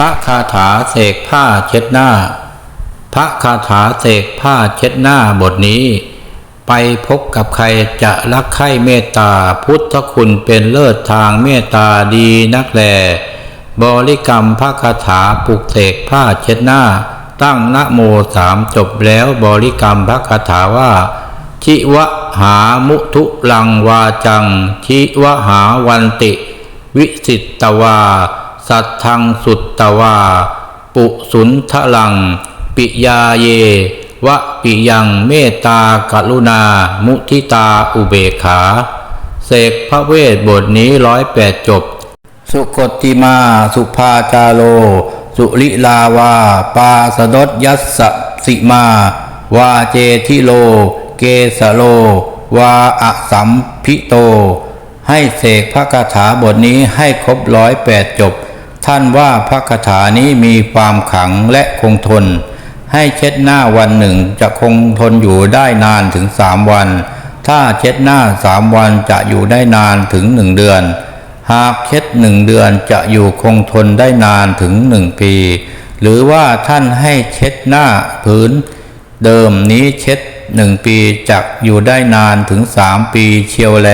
ระคาถาเสกผ้าเช็ดหน้า พระคาถาเสกผ้าเช็ดหน้าบทนี้ ไปพบกับใครจะรักใคร่เมตตาพุทธคุณเป็นเลิศทางเมตตาดีนักแล บริกรรมพระคาถาปลุกเสกผ้าเช็ดหน้า ตั้งนะโมสามจบแล้วบริกรรมพระคาถาว่าชิวะหามุทุลังวาจัง ชิวะหาวันติ วิสิตตวา สัทธังสุตตวา ปุสุนทะลัง ปิยาเยวะปิยังเมตตากรุณา มุทิตาอุเบขา เสกพระเวทบทนี้ร้อยแปดจบ สุกติมาสุภาจาโล สุลิลาวา ปาสดดยัสสสิมา วาเจทิโล เกสโล วาอะสัมพิโต ให้เสกพระคาถาบทนี้ให้ครบร้อยแปดจบ ท่านว่าพระคาถานี้มีความขังและคงทน ให้เช็ดหน้าวันหนึ่งจะคงทนอยู่ได้นานถึงสามวัน ถ้าเช็ดหน้าสามวันจะอยู่ได้นานถึงหนึ่งเดือน หากเช็ดหนึ่งเดือนจะอยู่คงทนได้นานถึงหนึ่งปี หรือว่าท่านให้เช็ดหน้าพื้น เดิมนี้เช็ดหนึ่งปีจักอยู่ได้นานถึงสามปีเชียวแล